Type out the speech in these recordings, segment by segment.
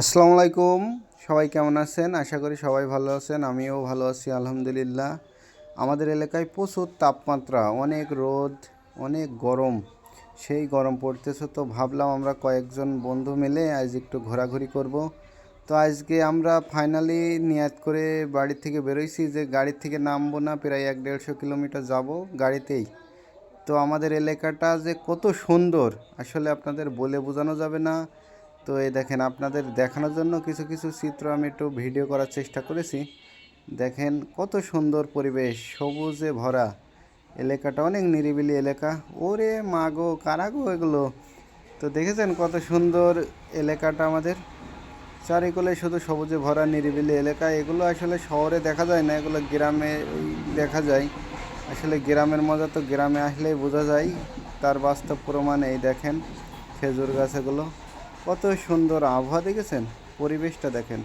আসসালামু আলাইকুম। সবাই কেমন আছেন? আশা করি সবাই ভালো আছেন, আমিও ভালো আছি, আলহামদুলিল্লাহ। আমাদের এলাকায় প্রচুর তাপমাত্রা, অনেক রোদ, অনেক গরম। সেই গরম পড়তেছে তো ভাবলাম আমরা কয়েকজন বন্ধু মিলে আজ একটু ঘোরাঘুরি করব। তো আজকে আমরা ফাইনালি নিয়াত করে বাড়ি থেকে বেরোইছি যে গাড়ি থেকে নামবো না, প্রায় এক দেড়শো কিলোমিটার যাব গাড়িতেই। তো আমাদের এলাকাটা যে কত সুন্দর, আসলে আপনাদের বলে বোঝানো যাবে না। তো এই দেখেন আপনাদের দেখানোর জন্য কিছু কিছু চিত্র আমি একটু ভিডিও করার চেষ্টা করেছি। দেখেন কত সুন্দর পরিবেশ, সবুজে ভরা। এলাকাটা অনেক নিরিবিলি এলাকা। ওরে মাগো কারাগো এগুলো? তো দেখেছেন কত সুন্দর এলাকাটা আমাদের? চারিকোলে শুধু সবুজে ভরা, নিরিবিলি এলাকা। এগুলো আসলে শহরে দেখা যায় না, এগুলো গ্রামে দেখা যায়। আসলে গ্রামের মজা তো গ্রামে আসলেই বোঝা যায়। তার বাস্তব প্রমাণ এই দেখেন খেজুর গাছ এগুলো। কত সুন্দর আবহাওয়া দেখেছেন? পরিবেশটা দেখেন।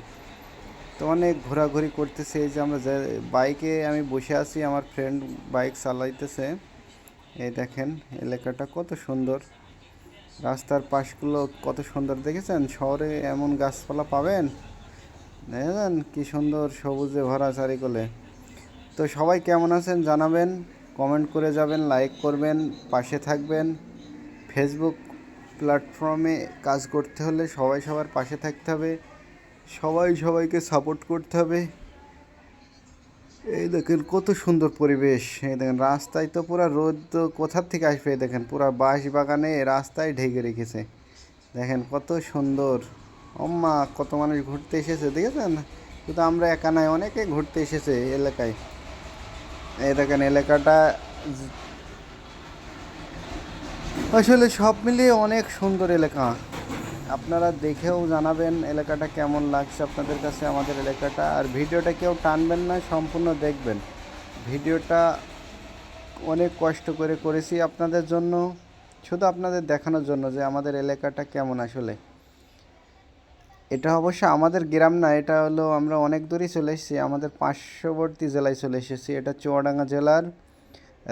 তো অনেক ঘোরাঘুরি করতেছে, এই যে আমরা বাইকে আমি বসে আছি, আমার ফ্রেন্ড বাইক চালাইতেছে। এই দেখেন, এলাকাটা কত সুন্দর। রাস্তার পাশগুলো কত সুন্দর দেখেছেন? শহরে এমন গাছপালা পাবেন? দেখেন কি সুন্দর সবুজে ভরা চারিকোলে। তো সবাই কেমন আছেন জানাবেন কমেন্ট করে যাবেন লাইক করবেন, পাশে থাকবেন। ফেসবুক প্ল্যাটফর্মে কাজ করতে হলে সবাই সবার পাশে থাকতে হবে। সবাই সবাইকে সাপোর্ট করতে হবে। এই দেখেন কত সুন্দর পরিবেশ। এই দেখেন রাস্তায় তো পুরো রোদ তো কোথার থেকে আসবে? দেখেন পুরো বাঁশ বাগানে রাস্তায় ঢেকে রেখেছে। দেখেন কত সুন্দর। অম্মা কত মানুষ ঘুরতে এসেছে, দেখেছেন? কিন্তু আমরা একা নাই অনেকে ঘুরতে এসেছে এলাকায়। এই দেখেন এলাকাটা আসলে সব মিলিয়ে অনেক সুন্দর এলাকা। আপনারা দেখেও জানাবেন এলাকাটা কেমন লাগছে আপনাদের কাছে, আমাদের এলাকাটা। আর ভিডিওটা কেউ টানবেন না, সম্পূর্ণ দেখবেন। ভিডিওটা অনেক কষ্ট করে করেছি আপনাদের জন্য, শুধু আপনাদের দেখানোর জন্য যে আমাদের এলাকাটা কেমন আসলে। এটা অবশ্য আমাদের গ্রাম না, এটা হলো আমরা অনেক দূরেই চলে এসেছি, আমাদের পার্শ্ববর্তী জেলায় চলে এসেছি। এটা চুয়াডাঙ্গা জেলার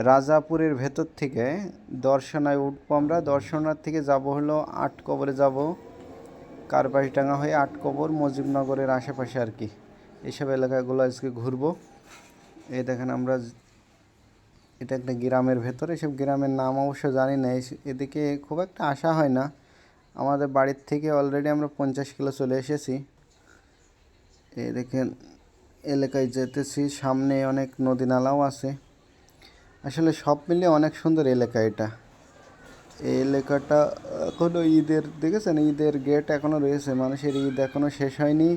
রাজাপুরের ভেতর থেকে দর্শনায় উঠবো আমরা। দর্শনার থেকে যাব হলো আট কবরে যাব। কারবাসডাঙ্গা হয়ে আট কবর, মুজিবনগরের আশেপাশে আর কি। এইসব এলাকাগুলো আজকে ঘুরবো। এই দেখেন আমরা এটা একটা গ্রামের ভেতর। এসব গ্রামের নাম অবশ্য জানি না। এদিকে খুব একটা আসা হয় না। আমাদের বাড়ির থেকে অলরেডি আমরা পঞ্চাশ কিলো চলে এসেছি। এই দেখেন, এলাকায় যেতেছি। সামনে অনেক নদী নালাও আছে। আসলে সব মিলিয়ে অনেক সুন্দর এলাকা এটা। এই এলাকাটা এখনও ঈদের, দেখেছেন? ঈদের গেট এখনও রয়েছে। মানুষের ঈদ এখনও শেষ হয়নি।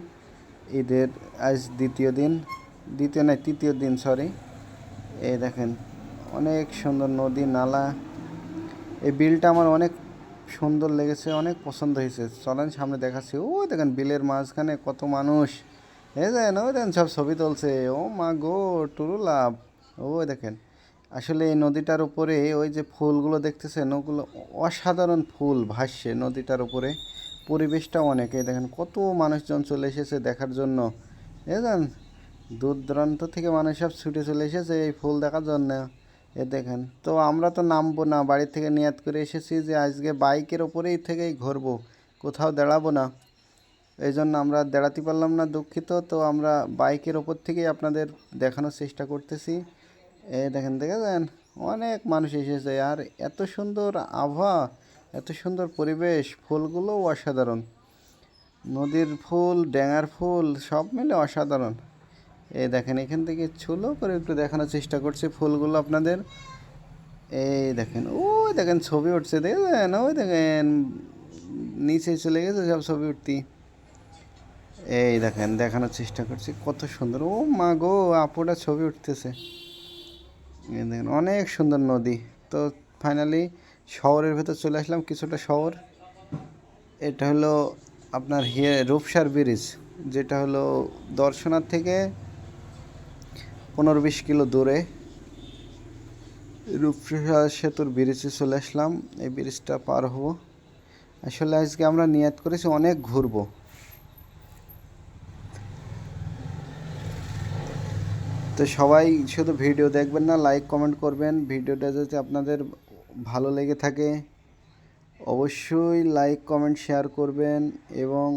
ঈদের আজ দ্বিতীয় দিন। দ্বিতীয় নয় তৃতীয় দিন সরি এই দেখেন, অনেক সুন্দর নদী, নালা। এই বিলটা আমার অনেক সুন্দর লেগেছে, অনেক পছন্দ হয়েছে। চলেন সামনে দেখাচ্ছি। ও, দেখেন বিলের মাঝখানে কত মানুষ। এই দেখেন ওই দেখেন সব ছবি তুলছে। ও মা গো টুরু লাভ ওই দেখেন। আসলে এই নদীটার উপরে ওই যে ফুলগুলো দেখতেছেন, ওগুলো অসাধারণ ফুল ভাসছে নদীটার উপরে। পরিবেশটা অনেক দেখেন, কত মানুষজন চলে এসেছে দেখার জন্য। দেখেন দূর দূরান্ত থেকে মানুষ সব ছুটে চলে এসেছে এই ফুল দেখার জন্য। এ দেখেন, তো আমরা তো নামবো না, বাড়ি থেকে নিয়াত করে এসেছি যে আজকে বাইকের ওপরেই থেকেই ঘুরবো, কোথাও দাঁড়াবো না। এই জন্য আমরা দাঁড়াতে পারলাম না দুঃখিত, তো আমরা বাইকের ওপর থেকেই আপনাদের দেখানোর চেষ্টা করতেছি। এই দেখেন, দেখেছেন? অনেক মানুষ এসেছে, আর এত সুন্দর আবহাওয়া, এত সুন্দর পরিবেশ ফুলগুলোও অসাধারণ। নদীর ফুল ড্যাঙার ফুল, সব মিলে অসাধারণ। এই দেখেন, এখান থেকে ছুলো করে একটু দেখানোর চেষ্টা করছি ফুলগুলো আপনাদের। এই দেখেন, ওই দেখেন ছবি উঠছে দেখেন ওই দেখেন, নিচে চলে গেছে সব ছবি উঠতি। এই দেখেন, দেখানোর চেষ্টা করছি, কত সুন্দর। ও মা গো, আপুটা ছবি উঠতেছে। দেখেন, অনেক সুন্দর নদী। তো ফাইনালি শহরের ভেতর চলে আসলাম কিছুটা শহর। এটা হলো আপনার হিয়ে রূপসার ব্রিজ যেটা হলো দর্শনার থেকে পনেরো বিশ কিলো দূরে। রূপসা সেতুর ব্রিজে চলে আসলাম, এই ব্রিজটা পার হব। আসলে আজকে আমরা নিয়াত করেছি অনেক ঘুরবো। তো সবাই শুধু ভিডিও দেখবেন না লাইক কমেন্ট করবেন। ভিডিওটা যদি আপনাদের ভালো লেগে থাকে। অবশ্যই লাইক কমেন্ট শেয়ার করবেন এবং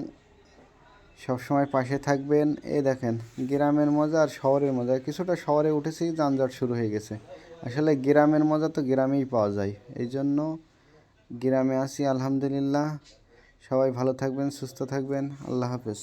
সবসময় পাশে থাকবেন। এই দেখেন, গ্রামের মজা আর শহরের মজা। কিছুটা শহরে উঠেছি, যানজট শুরু হয়ে গেছে। আসলে গ্রামের মজা তো গ্রামেই পাওয়া যায়। এই জন্য গ্রামে আছি, আলহামদুলিল্লাহ। সবাই ভালো থাকবেন, সুস্থ থাকবেন। আল্লাহ হাফেজ।